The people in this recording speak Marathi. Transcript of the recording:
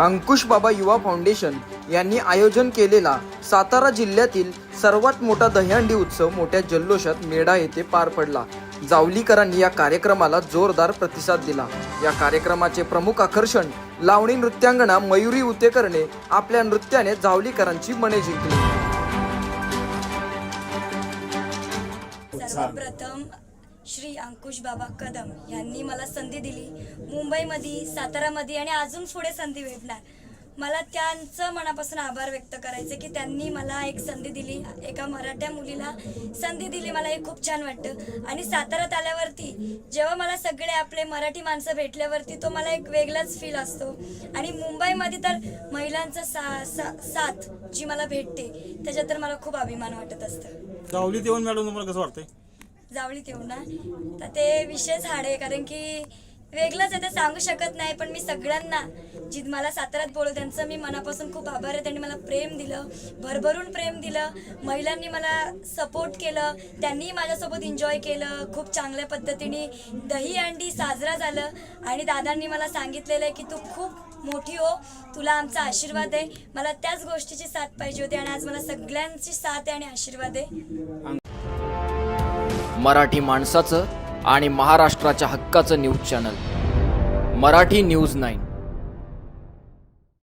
अंकुश बाबा युवा फाउंडेशन यांनी आयोजन केलेला सातारा जिल्ह्यातील सर्वात मोठा दहीहंडी उत्सव मोठ्या जल्लोषात मेढा येथे पार पडला. जावलीकरांनी या कार्यक्रमाला जोरदार प्रतिसाद दिला. या कार्यक्रमाचे प्रमुख आकर्षण लावणी नृत्यांगना मयुरी उतेकरने आपल्या नृत्याने जावलीकरांची मने जिंकली. सर्वप्रथम श्री अंकुश बाबा कदम यांनी मला संधी दिली. मुंबईमध्ये सातारामध्ये आणि अजून पुढे संधी भेटणार. मला त्यांचं मनापासून आभार व्यक्त करायचे की त्यांनी मला एक संधी दिली. एका मराठ्या मुलीला संधी दिली. मला हे खूप छान वाटतं. आणि साताऱ्यात आल्यावरती जेव्हा मला सगळे आपले मराठी माणसं भेटल्यावरती तो मला एक वेगळाच फील असतो. आणि मुंबईमध्ये तर महिलांचा सा, सा साथ जी मला भेटते त्याच्यात तर मला खूप अभिमान वाटत असतं. मॅडम तुम्हाला कसं वाटतंय? जावळीत येऊ ना. तर ते विषय हाड आहे कारण की वेगळंच आहे ते सांगू शकत नाही पण मी सगळ्यांना जी मला साताऱ्यात बोलव त्यांचं मी मनापासून खूप आभार आहे. त्यांनी मला प्रेम दिलं भरभरून प्रेम दिलं. महिलांनी मला सपोर्ट केलं त्यांनीही माझ्यासोबत एन्जॉय केलं खूप चांगल्या पद्धतीने दही अंडी साजरा झालं. आणि दादांनी मला सांगितलेलं आहे की तू खूप मोठी हो तुला आमचा आशीर्वाद आहे. मला त्याच गोष्टीची साथ पाहिजे होती आणि आज मला सगळ्यांची साथ आहे आणि आशीर्वाद आहे. मराठी माणसाचं आणि महाराष्ट्राच्या हक्काचं news channel. Marathi news nine.